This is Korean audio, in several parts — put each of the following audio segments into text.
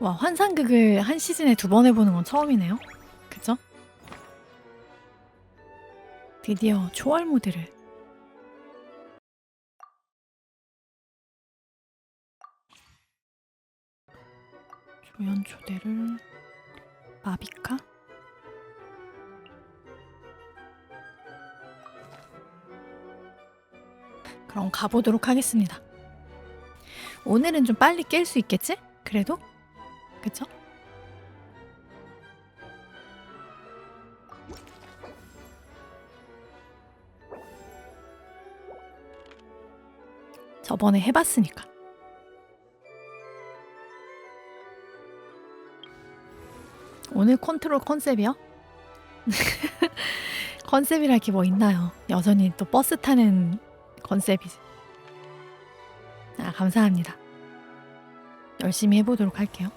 와 환상극을 한 시즌에 두 번 해보는 건 처음이네요. 그죠? 드디어 초월 모드를 조연 초대를 마비카 그럼 가보도록 하겠습니다. 오늘은 좀 빨리 깰 수 있겠지? 그래도? 그쵸? 저번에 해봤으니까. 오늘 컨트롤 컨셉이요? 컨셉이랄 게 뭐 있나요? 여전히 또 버스 타는 컨셉이지. 아, 감사합니다. 열심히 해보도록 할게요.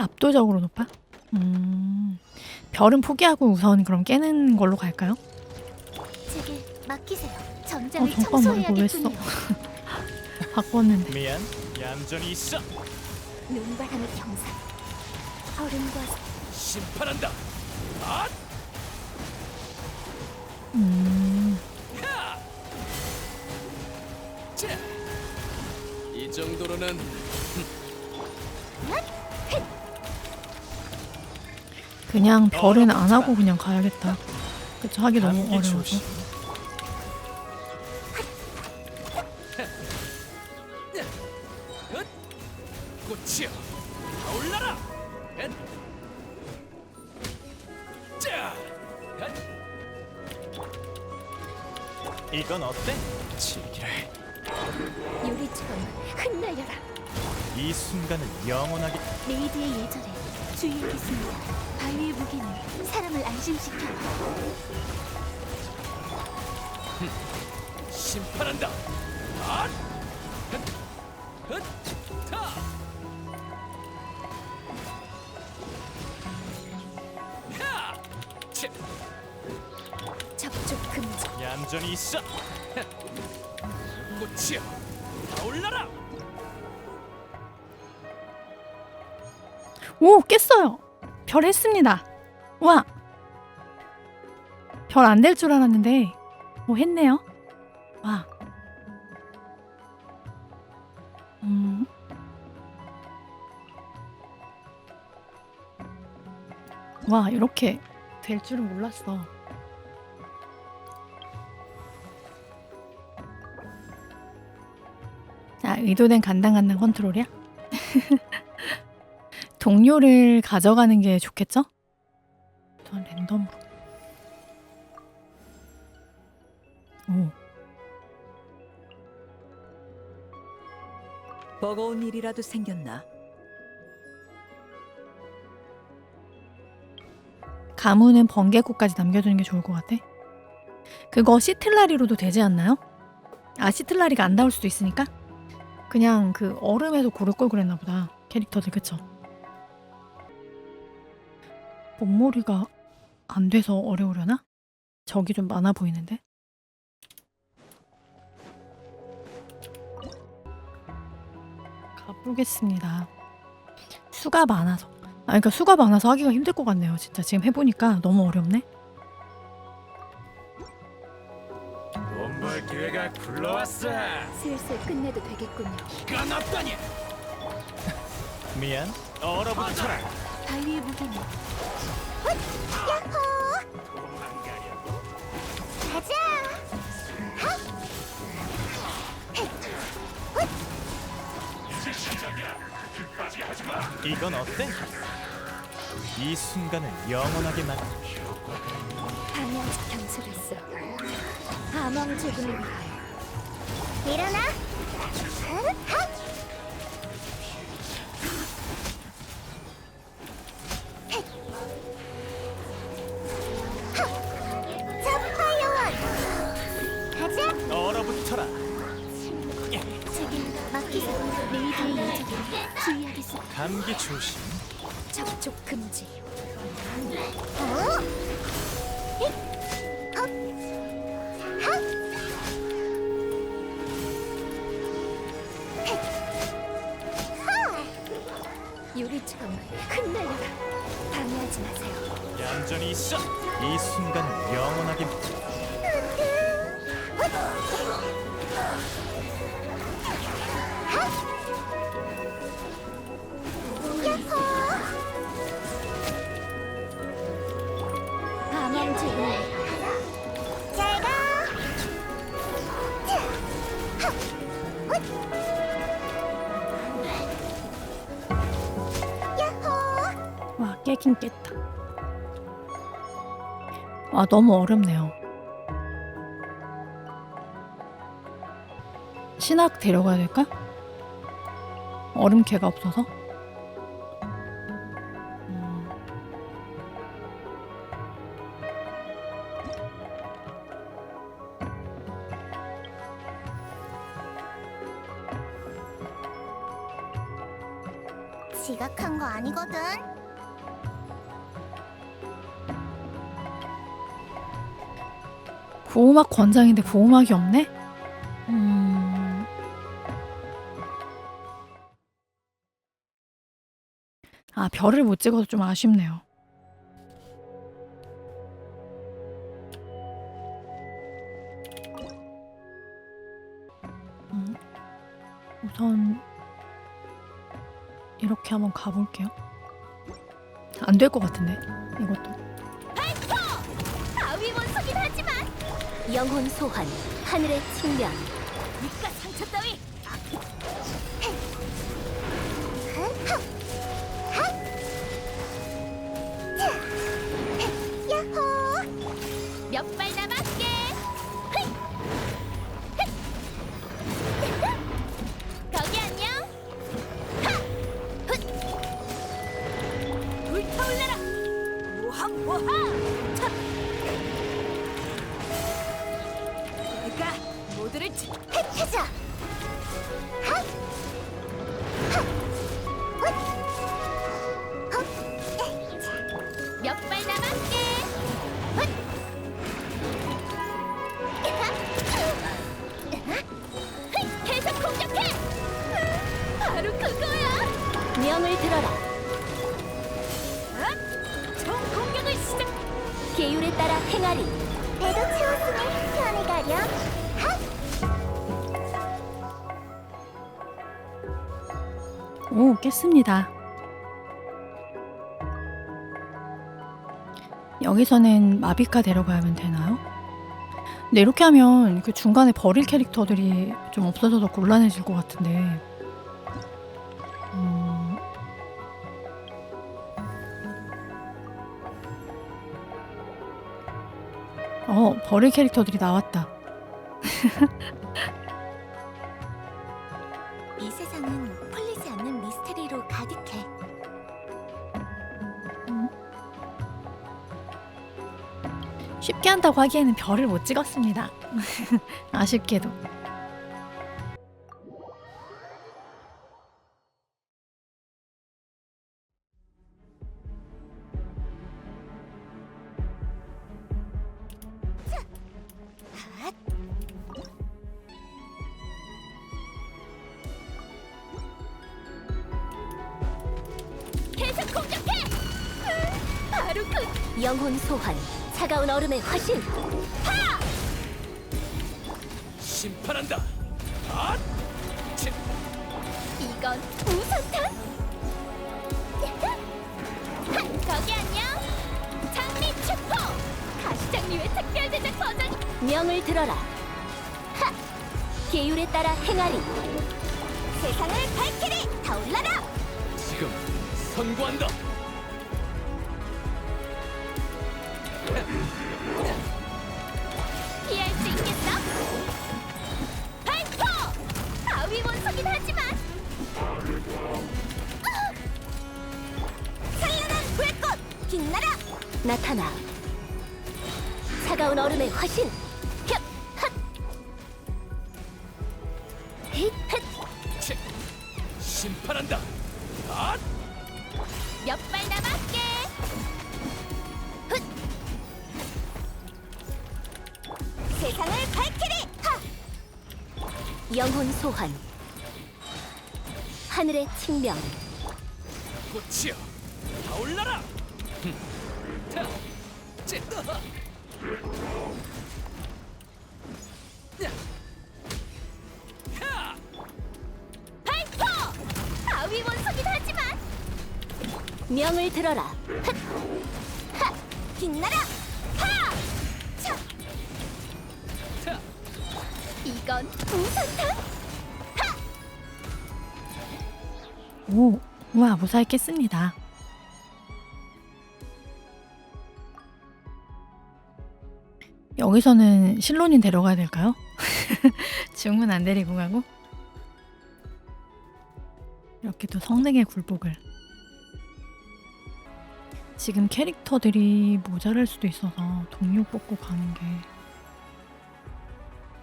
압도적으로 높아? 음, 별은 포기하고 우선 그럼 깨는 걸로 갈까요? 제게 맡기세요. 어, 전장을 잠깐만 이거 왜 써? 청소해야겠군요. 바꿨는데. 미안, 얌전히 있어. 눈바람의 경사. 얼음과 심판한다. 아, 음, 자, 이 정도로는 그냥 별은 안 하고 그냥 가야겠다. 그쵸 하기 너무 감기 어려워서. 꽃이여. 이건 어때? 즐기라. 유리처럼 흩날려라. 이 순간을 영원하게 레이드의 예절에 주의하겠습니다. 바위의 무게는 사람을 안심시켜. 심판한다. 타. 야! 치. 접촉 금지. 얌전히 있어. 헷. 꽃이여, 타올라라. 오 깼어요. 별 했습니다. 와. 별 안 될 줄 알았는데 오 했네요. 와. 음. 와 이렇게 될 줄은 몰랐어. 자 의도된 간당간당 컨트롤이야? 동료를 가져가는 게 좋겠죠? 전 랜덤으로. 오, 버거운 일이라도 생겼나? 가문은 번개꽃까지 남겨두는 게 좋을 것 같아. 그거 시틀라리로도 되지 않나요? 아 시틀라리가 안 나올 수도 있으니까 그냥 그 얼음에서 고를 걸 그랬나 보다 캐릭터들 그쵸? 몸머리가 안 돼서 어려우려나? 적이 좀 많아 보이는데? 가보겠습니다. 수가 많아서. 아, 그러니까 수가 많아서 하기가 힘들 것 같네요. 진짜 지금 해보니까 너무 어렵네. 기회가 굴러왔어. 슬슬 끝내도 되겠군요. 기가 났다니. 미안, 얼어붙어라. 바위의 무게는 가자. 이건 어때? 이 순간을 영원하게 만. 방향 경솔했어. 암왕 제군을 위하여. 일어나. 감기 조심. 접촉 금지. 유리처럼 흩날려라. 방해하지 마세요. 얌전히 있어. 이 순간은 영원하게 암왕 깨긴 깼다. 와 너무 어렵네요. 신학 데려가야 될까? 얼음 개가 없어서. 음, 지각한 거 아니거든. 보호막 권장인데 보호막이 없네? 음... 아 별을 못 찍어서 좀 아쉽네요. 음, 우선 이렇게 한번 가볼게요. 안 될 것 같은데 이것도. 영혼 소환 하늘의 측면 니가 상처 따위 몇 오, 깼습니다. 여기서는 마비카 데려가야면 되나요? 근데 이렇게 하면 그 중간에 버릴 캐릭터들이 좀 없어져서 곤란해질 것 같은데. 음... 어, 버릴 캐릭터들이 나왔다. 쉽게 한다고 하기에는 별을 못 찍었습니다. 아쉽게도. 심판한다. 아! 치! 이건 우선탄. 거기 안녕. 장미 축포. 가시장미의 특별 제작 버전. 명을 들어라. 하! 계율에 따라 행하리. 세상을 밝히리. 타올라라. 지금 선고한다. 나타나 차가운 얼음의 화신! 헥! 핫! 힛! 헷! 치! 심판한다. 아! 몇 발 남았게! 훗! 세상을 밝히리! 하! 영혼 소환 하늘의 측면 꽃이여, 타올라라. 흠. 명을 들어라 흑! 하! 빛나라 하! 차! 타! 이건 우선탄 오, 우와 무사히 깼습니다. 여기서는 실론인 데려가야 될까요? 중은 안 데리고 가고 이렇게 또 성능의 굴복을 지금 캐릭터들이 모자랄 수도 있어서 동료 뽑고 가는 게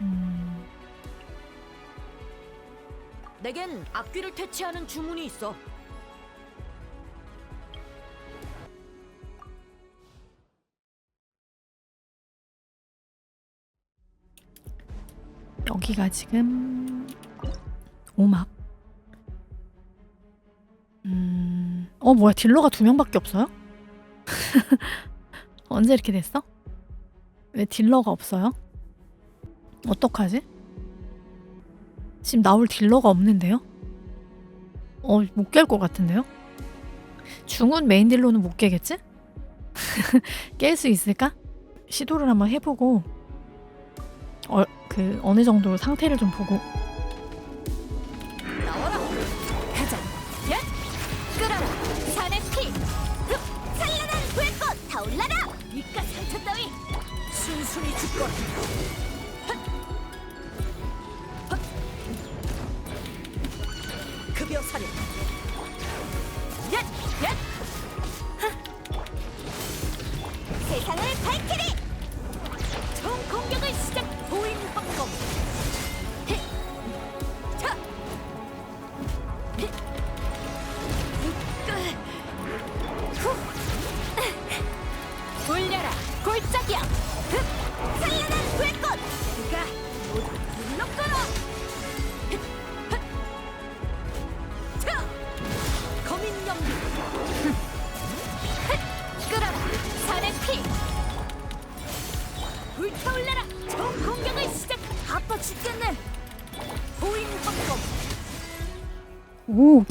음, 내겐 악귀를 퇴치하는 주문이 있어. 여기가 지금 오막. 음, 어 뭐야 딜러가 두 명밖에 없어요? 언제 이렇게 됐어? 왜 딜러가 없어요? 어떡하지? 지금 나올 딜러가 없는데요? 어, 못 깰 것 같은데요? 중은 메인 딜러는 못 깨겠지? 깰 수 있을까? 시도를 한번 해보고 어, 그 어느 정도 상태를 좀 보고. 나와라. 가자. 야! 끌어라. 산의 피. 흡! 찬란한 불꽃. 타올라라 이깟 상처 따위. 순순히 죽거라. 급여 사령. 세상을 밝히리. 총 공격을 시작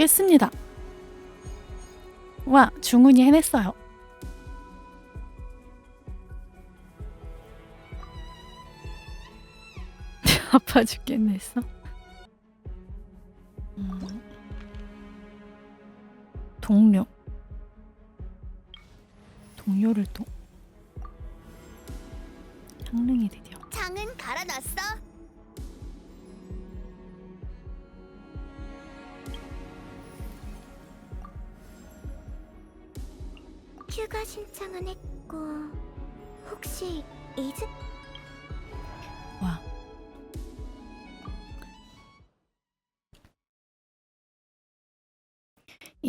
오 깼습니다. 와 중훈이 해냈어요. 아파 죽겠네 했어. 음. 동료 동료를 또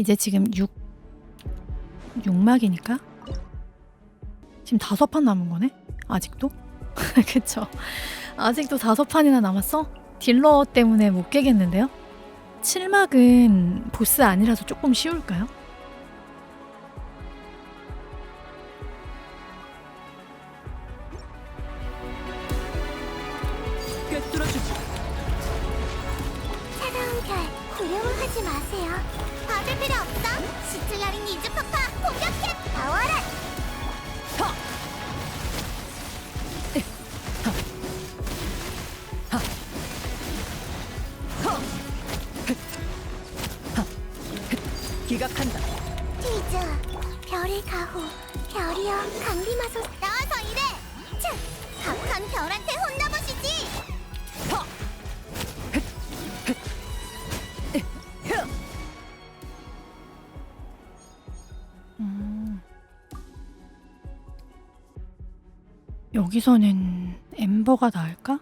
이제 지금 6 6막이니까? 지금 다섯 판 남은 거네? 아직도? 그쵸. 아직도 다섯 판이나 남았어? 딜러 때문에 못 깨겠는데요? 7막은 보스 아니라서 조금 쉬울까요? 여기서는 엠버가 나을까?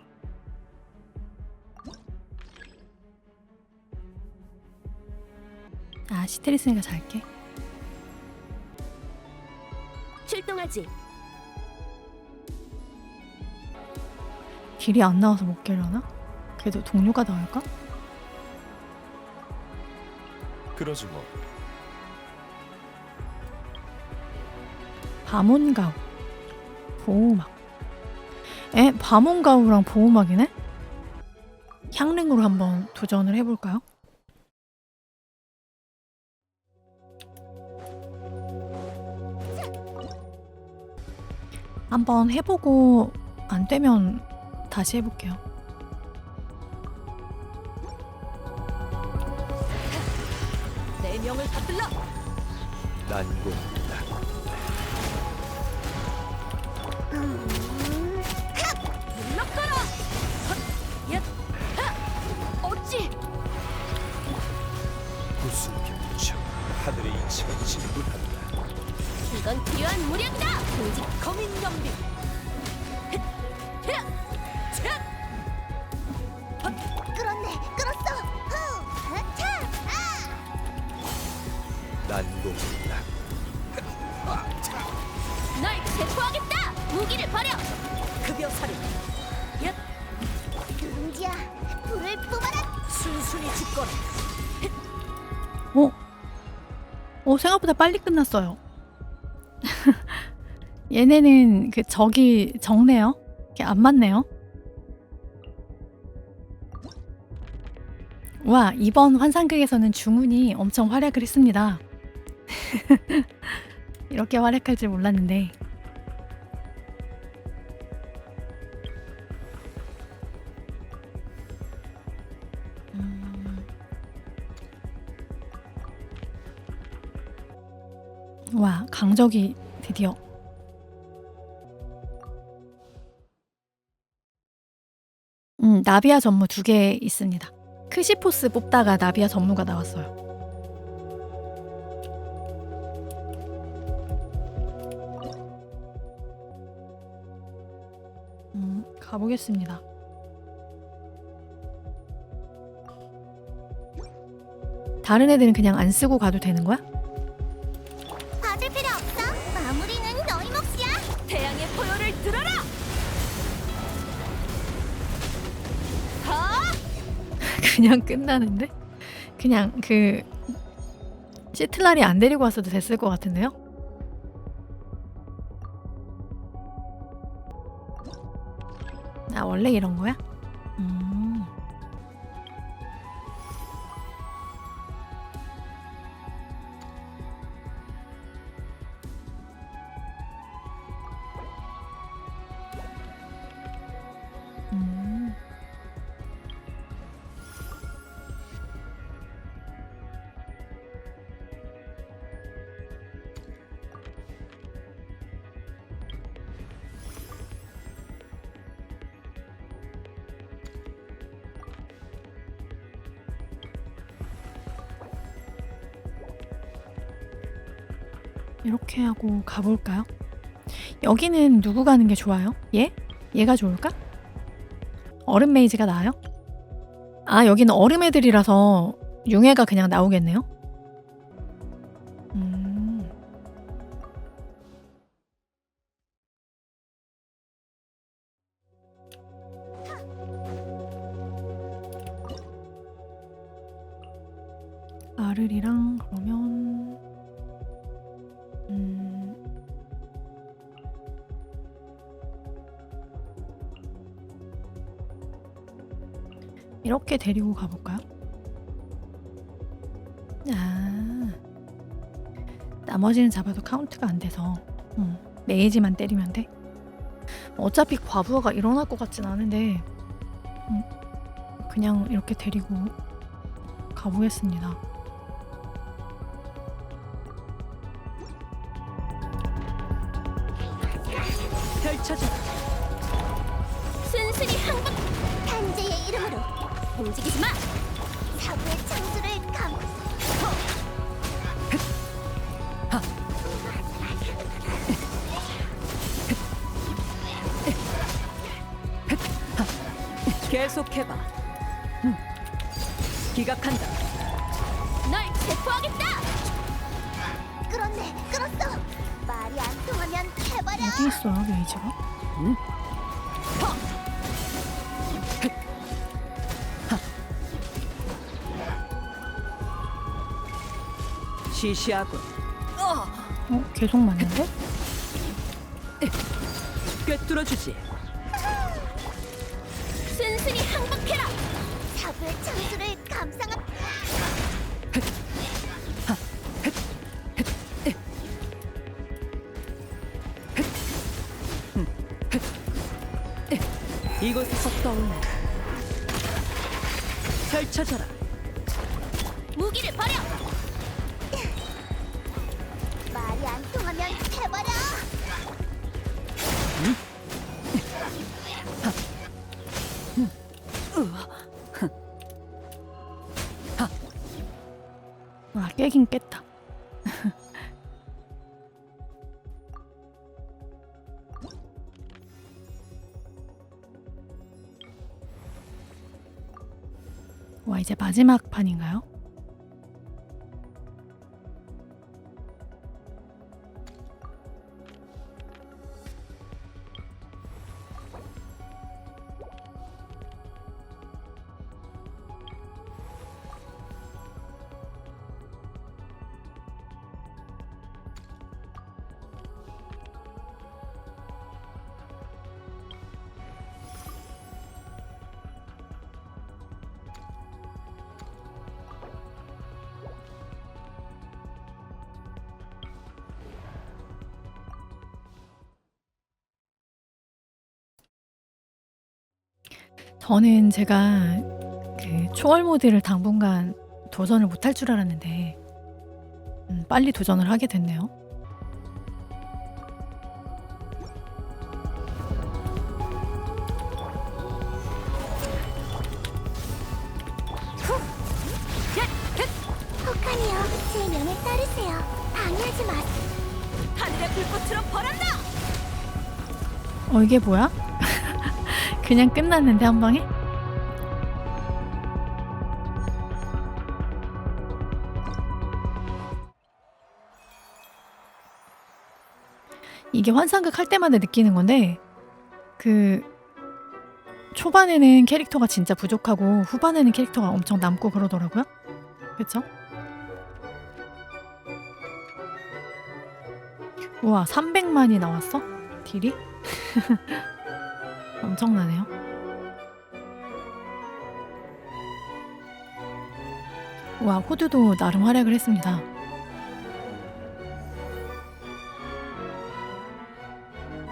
아 시테리스니까 잘게. 출동하지. 길이 안 나와서 못 깨려나? 그래도 동료가 나을까? 그러지 뭐. 밤온 가옥 보호막 에? 밤온가우랑 보호막이네? 향릉으로 한번 도전을 해볼까요? 한번 해보고 안 되면 다시 해볼게요. 내 명을 받들라. 난공 난공불락. 널 체포하겠다. 무기를 버려. 급여 살인. 얏, 누룽지야. 불을 뿜어라. 순순히 죽거라. 어? 어, 생각보다 빨리 끝났어요. 얘네는 그 적이 적네요. 이게 안 맞네요. 와, 이번 환상극에서는 중훈이 엄청 활약을 했습니다. 이렇게 활약할 줄 몰랐는데. 음. 와, 강적이 드디어. 음, 나비아 전무 두 개 있습니다. 크시포스 뽑다가 나비아 전무가 나왔어요. 가보겠습니다. 다른 애들은 그냥 안 쓰고 가도 되는 거야? 받을 필요 없어. 마무리는 너희 몫이야. 태양의 포효를 들어라. 하. 그냥 끝나는데? 그냥 그 시틀라리 안 데리고 왔어도 됐을 것 같은데요? 아 원래 이런 거야? 음. 음. 하고 가볼까요? 여기는 누구 가는 게 좋아요? 얘? 얘가 좋을까? 얼음 메이지가 나아요? 아 여기는 얼음 애들이라서 융해가 그냥 나오겠네요? 데리고 가볼까요? 아, 나머지는 잡아도 카운트가 안 돼서 음, 메이지만 때리면 돼. 어차피 과부하가 일어날 것 같진 않은데 음, 그냥 이렇게 데리고 가보겠습니다. 펼쳐져. 순순히 항복. 탄재의 이름으로 움직이지 마. 사부의 창수를 감. 계속해봐. 응. 기각한다. 널 체포하겠다. 끌었네, 끌었어. 말이 안 통하면 해버려. 어디 있어요 레이저가? 시시하군. 어 계속 맞는데? 꿰뚫어 주지. 순순히 항복해라. 사부의 창수를 감상한. 이곳에서 떠올라. 펼쳐져라. 와 이제 마지막 판인가요? 저는 제가 그 초월 모드를 당분간 도전을 못할 줄 알았는데 음, 빨리 도전을 하게 됐네요. 혹하니요, 제 명에 따르세요. 방해하지 마. 하늘의 불꽃처럼 벌한다. 어 이게 뭐야? 그냥 끝났는데 한 방에? 이게 환상극 할 때마다 느끼는 건데 그 초반에는 캐릭터가 진짜 부족하고 후반에는 캐릭터가 엄청 남고 그러더라고요. 그쵸? 우와 300만이 나왔어? 딜이? 엄청나네요. 와, 호두도 나름 활약을 했습니다.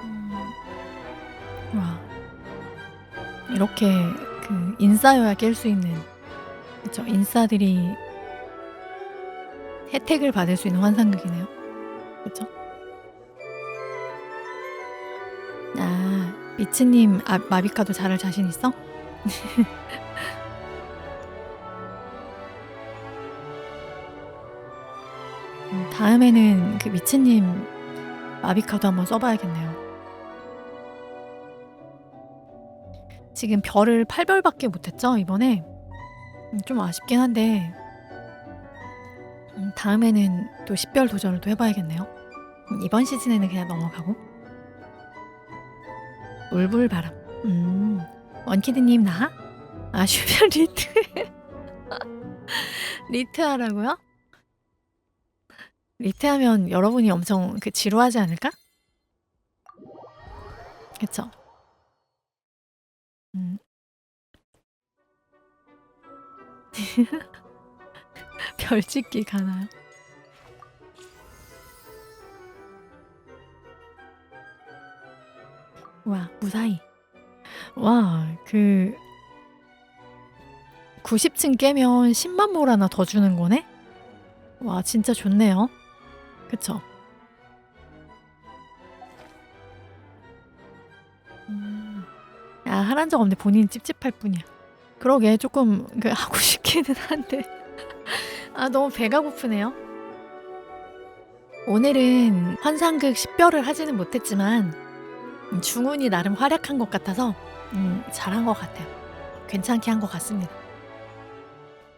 음, 와, 이렇게 그 인싸여야 깰 수 있는, 그쵸? 인싸들이 혜택을 받을 수 있는 환상극이네요. 아, 미츠님 아, 마비카도 잘할 자신 있어? 음, 다음에는 그 미츠님 마비카도 한번 써봐야겠네요. 지금 별을 8별밖에 못했죠 이번에 음, 좀 아쉽긴 한데 음, 다음에는 또 10별 도전을 또 해봐야겠네요. 음, 이번 시즌에는 그냥 넘어가고 울불바람. 음, 원키드님 나? 아 슈별 리트. 리트 하라고요? 리트 하면 여러분이 엄청 그 지루하지 않을까? 그쵸? 음. 별 찍기 가나요? 와 무사히 와 그 90층 깨면 10만 몰 하나 더 주는 거네? 와 진짜 좋네요 그쵸? 음. 아 하란 적 없는데 본인이 찝찝할 뿐이야 그러게 조금 그 하고 싶기는 한데 아 너무 배가 고프네요 오늘은 환상극 10별을 하지는 못했지만 음, 중훈이 나름 활약한 것 같아서 음, 잘한 것 같아요. 괜찮게 한 것 같습니다.